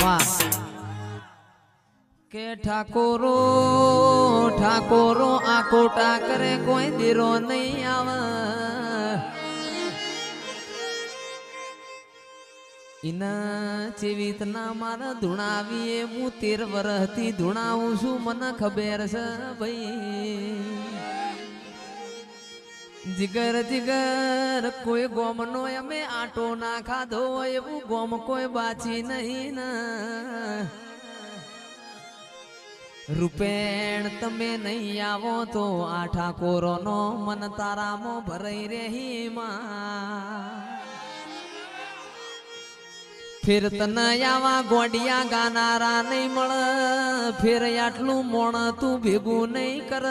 આમાં કે ઠાકોરો ઠાકોરો, આખો ટાકરે, કોઈ દીરો નહીં આવે. ઇના ચેવીતના મારા ધૂણાવીએ, હું તેર વરહથી ધૂણાવું છું, મને ખબર છે ભાઈ. જીગર જીગર કોઈ ગોમનો અમે આટો ના ખાધો એવું ગોમ કોઈ બાચી નહીં ના. રૂપેણ, તમે નહીં આવો તો આ ઠાકોરોનો મન તારામાં ભરાઈ રહી માં. ફેર તને આવા ગોડિયા ગાનારા નહીં મળ. ફેર આટલું મોણ તું ભેગું નહીં કર.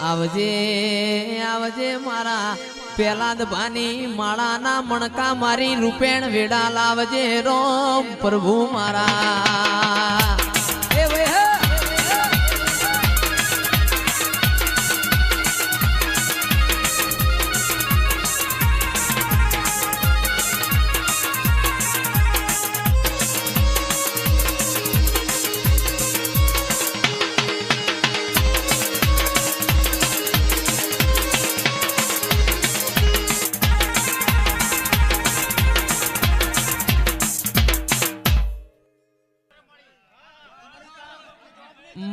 આવજે આવજે મારા પેલા ભાની માળાના મણકા મારી રૂપેણ વેડા લાવજે રોમ પ્રભુ મારા.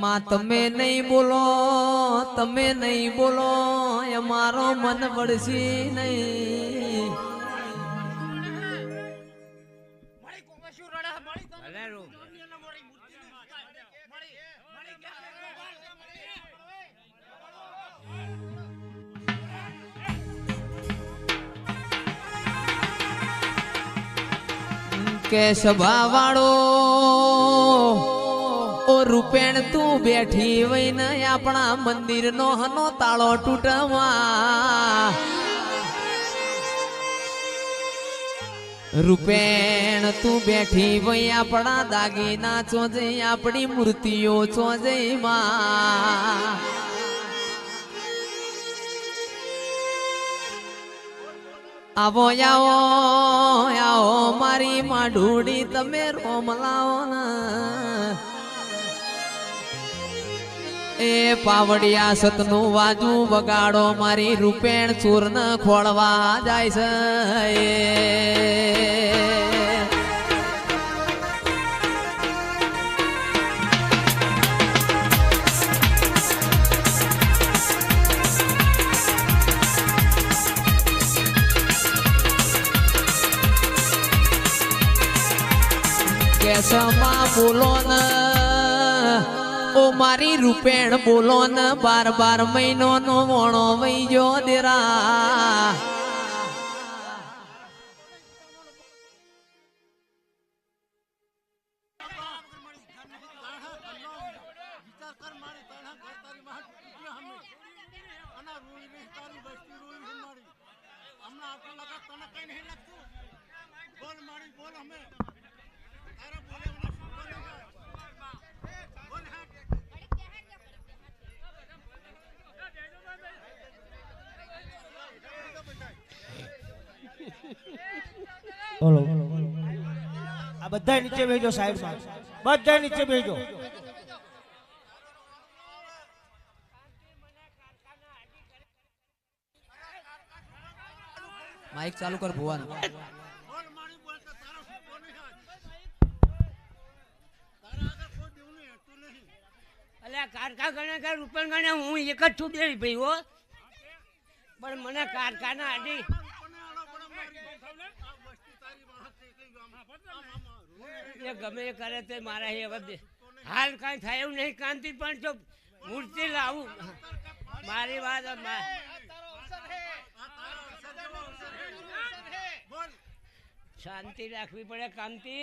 માં તમે નહીં બોલો, તમે નહીં બોલો, એ મારો મન વળશે નહીં? કે સભા વાળો ઓ રૂપેણ, તું બેઠી વઈને આપણા મંદિર નો હનો તાળો તૂટવા. રૂપેણ, તું બેઠી વઈ આપણા દાગીના ચોજે, આપણી મૂર્તિઓ ચોજે માં. આવો આવો આવો, મારી માઢુડી તમે રોમ લાવો ને. એ પાવડિયા સતનું વાજુ વગાડો મારી રૂપેણ ચૂર્ણ ખોળવા જાય છે. કેસમાં બોલો ને ઓ મારી રૂપેણ બોલો ને બાર બાર મહિનો નો વણો દેરા. કઈ નહીં લાગતું? બોલ મારી, બોલ અમે. તારા બોલે શું કરે છે? બોલ હેડ. બોલો. આ બધા નીચે બેજો સાહેબ બધા નીચે બેજો. માઇક ચાલુ કર ભુવન. બોલ બોલ. અલ્યા કારકા ગણે કે રૂપિયા ગણે હું એક જ છું બે ભાઈ હો. પણ મને કારખાના આડી કોને આલો પડે મારી? આ વસ્તી તારી વાહન થઈ ગઈ આમ. આમ, આમ, આમ. રોઈ રહી. એ ગમે એ કરે તે મારા એ હવે હાલ કાંઈ થાય એવું નહીં કાંતિ પણ જો મૂર્તિ લાવું. મારી વાત શાંતિ રાખવી પડે કાંતિ.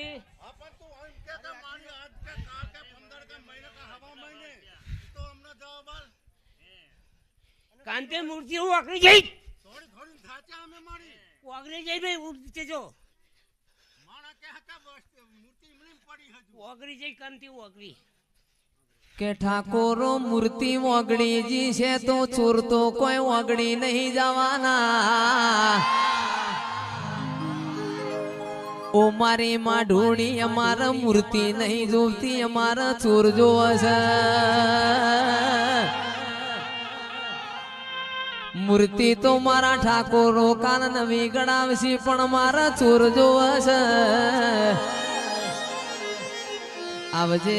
કાંતિ મૂર્તિ હું એમ જઈ કે જઈ ભાઈ કે કાલ કે ઠાકોરો મૂર્તિ ઓગણીજી છે તો ચોર તો કોઈ ઓગણી નહીં જવાના. ઓ મારી માં ઢોળી અમારા મૂર્તિ નહીં જોતી અમારા ચોર જોવે છે. મૂર્તિ તો મારા ઠાકોરો કાન નવી ગણાવશી પણ મારા ચોર જોવે આવજે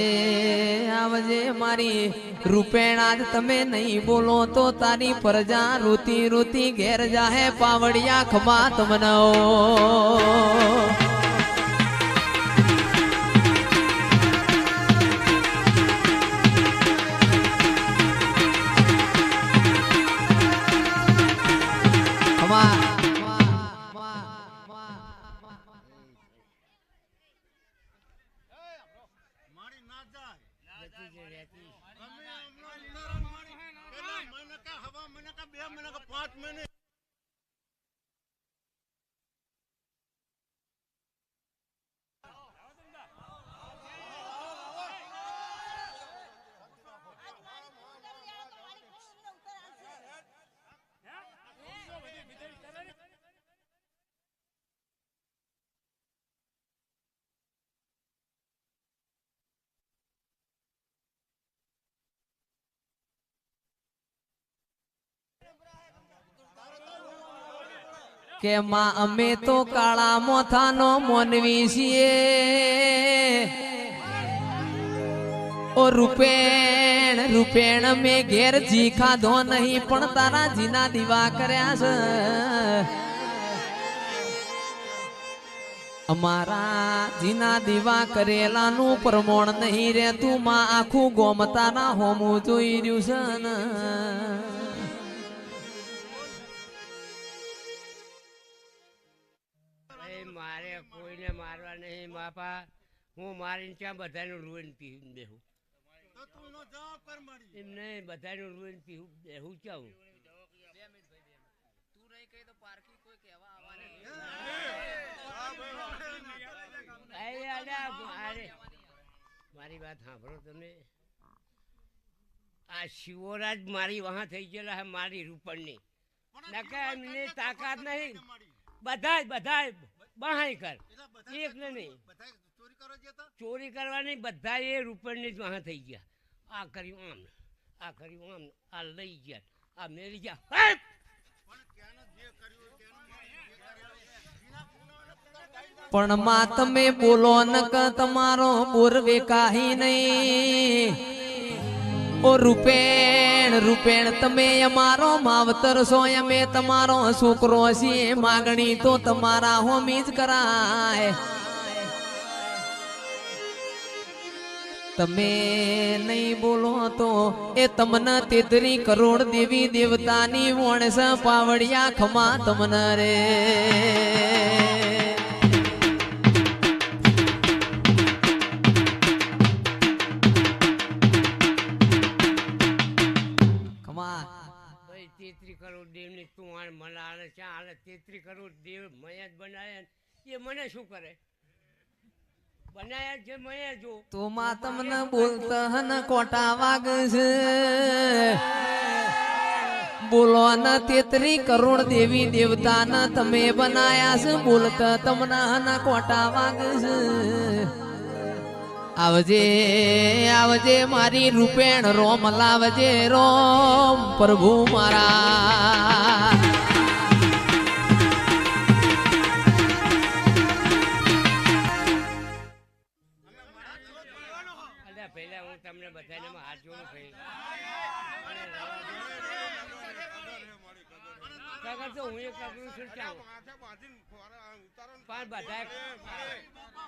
આવજે મારી રૂપેણ આજ તમે નહીં બોલો તો તારી પ્રજા રૂતી રૂતી ઘેર જાહે પાવડિયા ખમા તમને જતી છે રહેતી. અમે હમણાં ઉતારણ મારી પેલા મહિને કા હવા મહિને કા બે મહિને કા પાંચ મહિને કે માં અમે તો કાળા મોથાનો મોનવી છીએ. ઓ રૂપેણ રૂપેણ, મેં ઘેર જી ખાધો નહીં, પણ તારા જીના દીવા કર્યા છે. અમારા જીના દીવા કરેલાનું પ્રમાણ નહીં રહેતું, માં આખું ગોમ તારા હોમું જોઈ રહ્યું છે ને. બાપા હું મારીને ત્યાં બધાનું રૂઈન પીવું બેહું? એમ નહીં બધાનું રૂઈન પીવું બેહું ચાવું મારી. વાત સાંભળો તમે. આ શિવરાજ મારી વહા થઈ ગયેલા હે મારી રૂપણની. નકા એમની તાકાત નહીં. બધા બધા બહાય કર. એક ને નહીં. ચોરી કરવાની બધા એ રૂપિયાની જ વહા થઈ ગયા. આ કર્યું આમ આ કર્યું આમ આ લઈ ગયા આ મેળી ગયા. પણ માં તમે બોલો નક તમારો બોર વેકાહી નહીં. ઓ રૂપેણ રૂપેણ, તમે અમારો માવતર છો અમે તમારો છોકરો છીએ. માગણી તો તમારા હોમી જ કરાય. તમે નહીં બોલો તો એ તમને તેતરી કરોડ દેવી દેવતાની વણસ પાવડિયા ખમા તમને રે. ચા હાલે તેત્રી કરોડ દેવ મયા જ બનાવે એ મને શું કરે? બનાયા છે મયા જો. તો માં તમને બોલતા હન કોટા વાગ છે. બોલો ન તેત્રી કરોડ દેવી દેવતા ન તમે બનાયા છે. બોલતા તમને હન કોટા વાગ છે. આવજે આવજે મારી રૂપેણ રોમ લાવજે રોમ પ્રભુ મારા. પણ બધા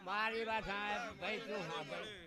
મારી વાત સાહેબ ભાઈ તું હા ભાઈ